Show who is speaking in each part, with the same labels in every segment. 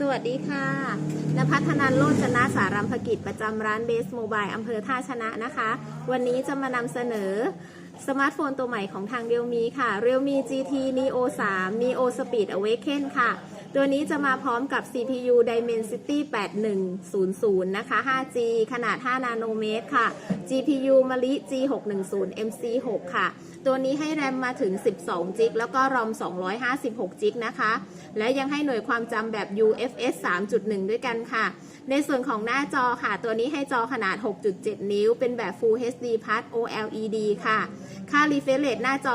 Speaker 1: สวัสดีค่ะนภัทนันโลจนะสารัมภกิจประจำร้านเบสโมบายอำเภอท่าชนะนะคะ วันนี้จะมานำเสนอสมาร์ทโฟนตัวใหม่ของทางเรียวมีค่ะเรียวมี GT Neo 3 Neo Speed Awaken ค่ะ ตัวนี้จะมาพร้อมกับ CPU Dimensity 8100 นะคะ 5G ขนาด 5 นาโนเมตรค่ะ GPU Mali G610 MC6 ค่ะ ตัวนี้ให้แรมมาถึง 12จิกแล้วก็รอม 256จิกนะคะ และยังให้หน่วยความจำแบบ UFS 3.1 ด้วยกันค่ะ ในส่วนของหน้าจอค่ะ ตัวนี้ให้จอขนาด 6.7 นิ้ว เป็นแบบ Full HD Plus OLED ค่ะ ค่า refresh rate หน้าจอ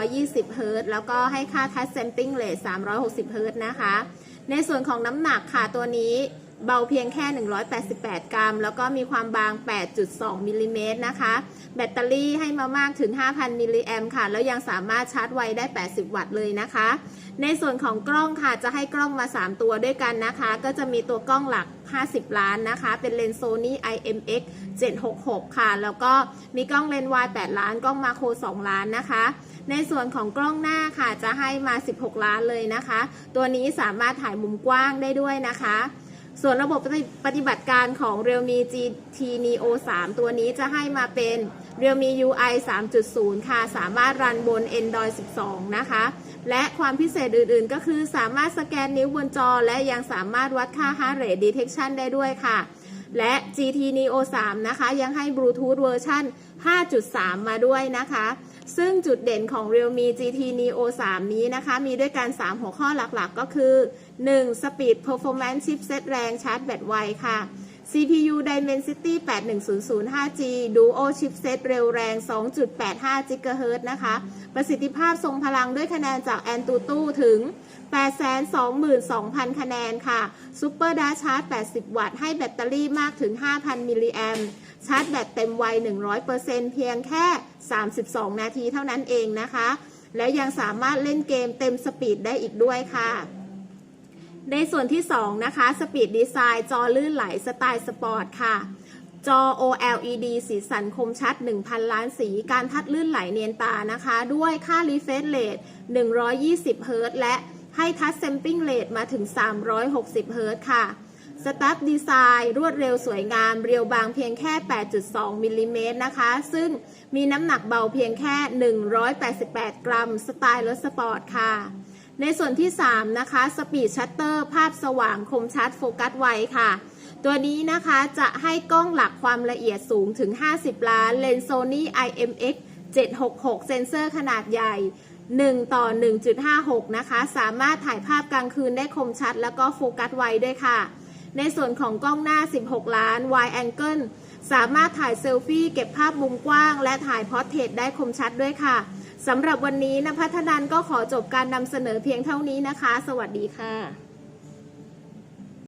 Speaker 1: 120 Hz แล้วก็ให้ค่า touch sampling rate 360 Hz นะคะในส่วนของน้ำหนักค่ะตัวนี้เบาเพียงแค่ 188 กรัม แล้วก็มีความบาง 8.2 มิลลิเมตรนะคะ แบตเตอรี่ให้มามากถึง 5,000 มิลลิแอมค่ะ แล้วยังสามารถชาร์จไวได้ 80 วัตต์เลยนะคะ ในส่วนของกล้องค่ะ จะให้กล้องมา 3 ตัวด้วยกันนะคะ ก็จะมีตัวกล้องหลัก 50 ล้านนะคะ เป็นเลนส์โซนี่ IMX 766 ค่ะ แล้วก็มีกล้องเลนส์วาย8ล้าน กล้องมาโคร 2 ล้านนะคะ ในส่วนของกล้องหน้าค่ะจะให้มา 16 ล้านเลยนะคะ ตัวนี้สามารถถ่ายมุมกว้างได้ด้วยนะคะ ส่วนระบบปฏิบัติการของ Realme GT Neo 3 ตัวนี้จะให้มาเป็น Realme UI 3.0 ค่ะ สามารถรันบน Android 12 นะคะ และความพิเศษอื่นๆ ก็คือสามารถสแกนนิ้วบนจอ และยังสามารถวัดค่า Heart Rate Detection ได้ด้วยค่ะและ GT Neo 3 นะคะ ยังให้ Bluetooth เวอร์ชัน5.3 มาด้วยนะคะ ซึ่งจุดเด่นของ Realme GT Neo 3 นี้นะคะ มีด้วยกัน 3 หัวข้อหลักๆ ก็คือ 1. Speed Performance Chipset แรงชาร์จแบตไวค่ะ CPU Dimensity 8100 5G Duo Chipset เร็วแรง 2.85 GHz นะคะ ประสิทธิภาพทรงพลังด้วยคะแนนจาก AnTuTu ถึง 822,000 คะแนนค่ะ Super Dash Charge 80 วัตต์ ให้แบตเตอรี่มากถึง 5,000 มิลลิแอมชาร์จแบตเต็มวัย 100%เพียงแค่ 32 นาทีเท่านั้นเองนะคะ และยังสามารถเล่นเกมเต็มสปีดได้อีกด้วยค่ะในส่วนที่ 2 นะคะ Speed Design จอลื่นไหลสไตล์สปอร์ตค่ะจอ OLED สีสันคมชัด 1,000 ล้านสี การทัดลื่นไหลเนียนตานะคะ ด้วยค่า refresh rate 120 Hz และ ให้ทัช sampling rate มาถึง 360 Hz ค่ะสตั๊ดดีไซน์รวดเร็วสวยงาม เรียวบางเพียงแค่ 8.2 มิลลิเมตรนะคะ ซึ่งมีน้ำหนักเบาเพียงแค่ 188 กรัม สไตล์รถสปอร์ตค่ะ ในส่วนที่ 3 นะคะ สปีดชัตเตอร์ภาพสว่างคมชัดโฟกัสไวค่ะ ตัวนี้นะคะจะให้กล้องหลักความละเอียดสูงถึง 50 ล้าน เลนส์โซนี่ IMX 766 เซนเซอร์ขนาดใหญ่ 1 ต่อ 1.56 นะคะ สามารถถ่ายภาพกลางคืนได้คมชัด แล้วก็โฟกัสไวด้วยค่ะ ในส่วนของกล้องหน้า 16 ล้าน wide angle สามารถถ่ายเซลฟี่เก็บภาพมุมกว้าง และถ่ายพอร์เทรตได้คมชัดด้วยค่ะสำหรับวันนี้นภัทนันก็ขอจบการนำเสนอเพียงเท่านี้นะคะ สวัสดีค่ะ